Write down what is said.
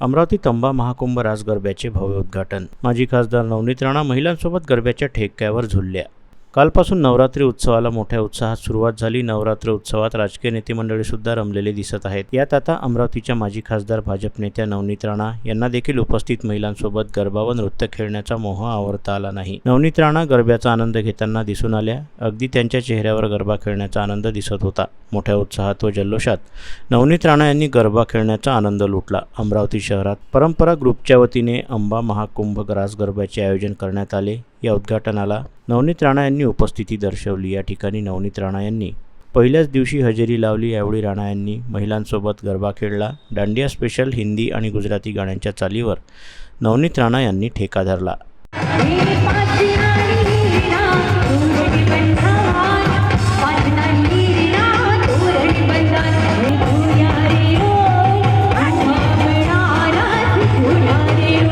अमरावती तंबा महाकुंभ रास गरब्याचे भव्य उद्घाटन. माजी खासदार नवनीत राणा महिलांसोबत गरब्याच्या ठेक्यावर झुलल्या. कालपासून नवरात्री उत्सवाला मोठ्या उत्साहात सुरुवात झाली. नवरात्र उत्सवात राजकीय नेते सुद्धा रमलेले दिसत आहेत. यात आता अमरावतीच्या माजी खासदार भाजप नेत्या नवनीत राणा यांना देखील उपस्थित महिलांसोबत गरबा व नृत्य खेळण्याचा मोह आवरता आला नाही. नवनीत राणा गरब्याचा आनंद घेताना दिसून आल्या. अगदी त्यांच्या चेहऱ्यावर गरबा खेळण्याचा आनंद दिसत होता. मोठ्या उत्साहात व जल्लोषात नवनीत राणा यांनी गरबा खेळण्याचा आनंद लुटला. अमरावती शहरात परंपरा ग्रुपच्या वतीने अंबा महाकुंभ ग्रास गरब्याचे आयोजन करण्यात आले. या उद्घाटनाला नवनीत राणा यांनी उपस्थिती दर्शवली. या ठिकाणी नवनीत राणा यांनी पहिल्याच दिवशी हजेरी लावली. यावेळी राणा यांनी महिलांसोबत गरबा खेळला. दांडिया स्पेशल हिंदी आणि गुजराती गाण्यांच्या चालीवर नवनीत राणा यांनी ठेका धरला.